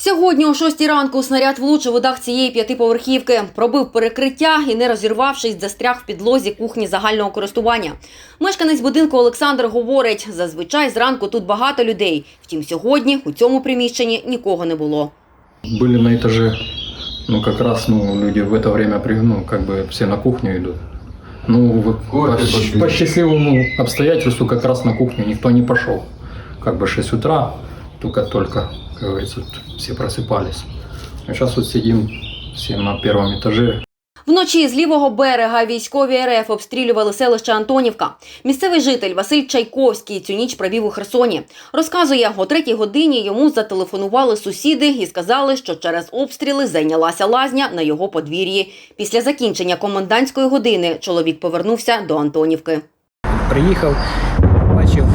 Сьогодні о 6 ранку снаряд влучив у дах цієї п'ятиповерхівки, пробив перекриття і, не розірвавшись, застряг в підлозі кухні загального користування. Мешканець будинку Олександр говорить, зазвичай зранку тут багато людей. Втім, сьогодні у цьому приміщенні нікого не було. Были на этаже, ну как раз, ну люди в это время, при- ну как бы все на кухню идут. Ну, в- по, щ- по счастливому обстоятельству как раз на кухню никто не пошел. Как бы 6 утра, только-только, как говорится, вот все просыпались. А сейчас вот сидим все на первом этаже, Вночі з лівого берега військові РФ обстрілювали селище Антонівка. Місцевий житель Василь Чайковський цю ніч провів у Херсоні. Розказує, о третій годині йому зателефонували сусіди і сказали, що через обстріли зайнялася лазня на його подвір'ї. Після закінчення комендантської години чоловік повернувся до Антонівки. Приїхав, бачив,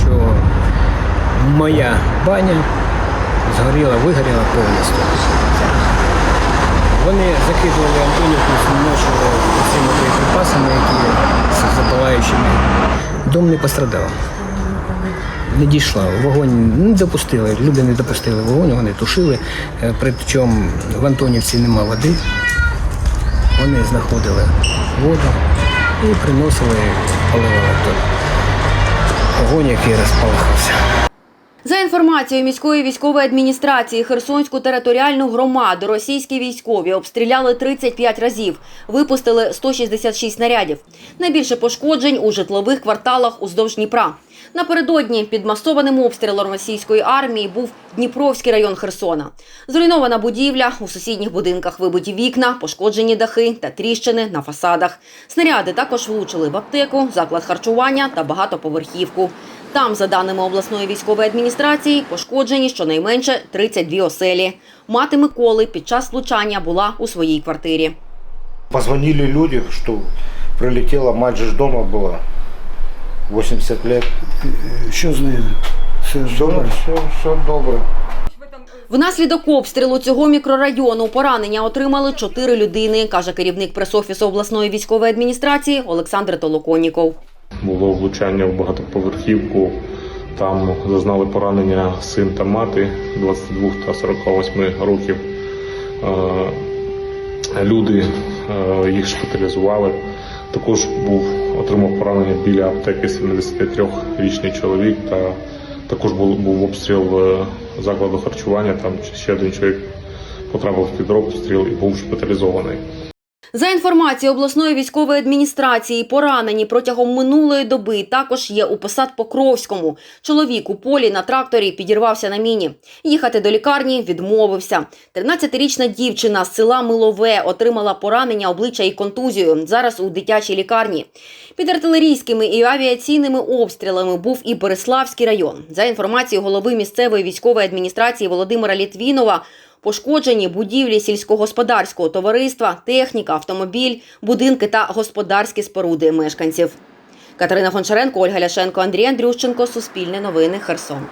що моя баня згоріла, вигоріла повністю. Вони закидували Антонівку, ночили цими боєприпасами, які з запалаючими. Дом не пострадав. Не дійшла. Вогонь не допустили. Люди не допустили вогонь, вони тушили. Е, Причому в Антонівці нема води. Вони знаходили воду і приносили, поливали той огонь, який розпалахався. За інформацією міської військової адміністрації Херсонську територіальну громаду російські військові обстріляли 35 разів, випустили 166 снарядів. Найбільше пошкоджень у житлових кварталах уздовж Дніпра. Напередодні під масованим обстрілом російської армії був Дніпровський район Херсона. Зруйнована будівля, у сусідніх будинках вибиті вікна, пошкоджені дахи та тріщини на фасадах. Снаряди також влучили в аптеку, заклад харчування та багатоповерхівку. Там, за даними обласної військової адміністрації, пошкоджені щонайменше 32 оселі. Мати Миколи під час влучання була у своїй квартирі. Позвонили люди, что прилетела, мать ж дома была, 80 лет. Що з нею? Все Все, все, все добре. Внаслідок обстрілу цього мікрорайону поранення отримали чотири людини, каже керівник пресофісу обласної військової адміністрації Олександр Толоконіков. Було влучання в багатоповерхівку. Там зазнали поранення син та мати 22 та 48 років. Е, Люди е, їх шпиталізували. Також був отримав поранення біля аптеки 73-річний чоловік. Та також був, був обстріл е, закладу харчування. Там ще один чоловік потрапив під обстріл і був шпиталізований. За інформацією обласної військової адміністрації, поранені протягом минулої доби також є у посад Покровському. Чоловік у полі на тракторі підірвався на міні. Їхати до лікарні відмовився. 13-річна дівчина з села Милове отримала поранення обличчя і контузію. Зараз у дитячій лікарні. Під артилерійськими і авіаційними обстрілами був і Береславський район. За інформацією голови місцевої військової адміністрації Володимира Літвінова, Пошкоджені будівлі сільськогосподарського товариства, техніка, автомобіль, будинки та господарські споруди мешканців. Катерина Гончаренко, Ольга Ляшенко, Андрій Андрющенко. Суспільне новини. Херсон.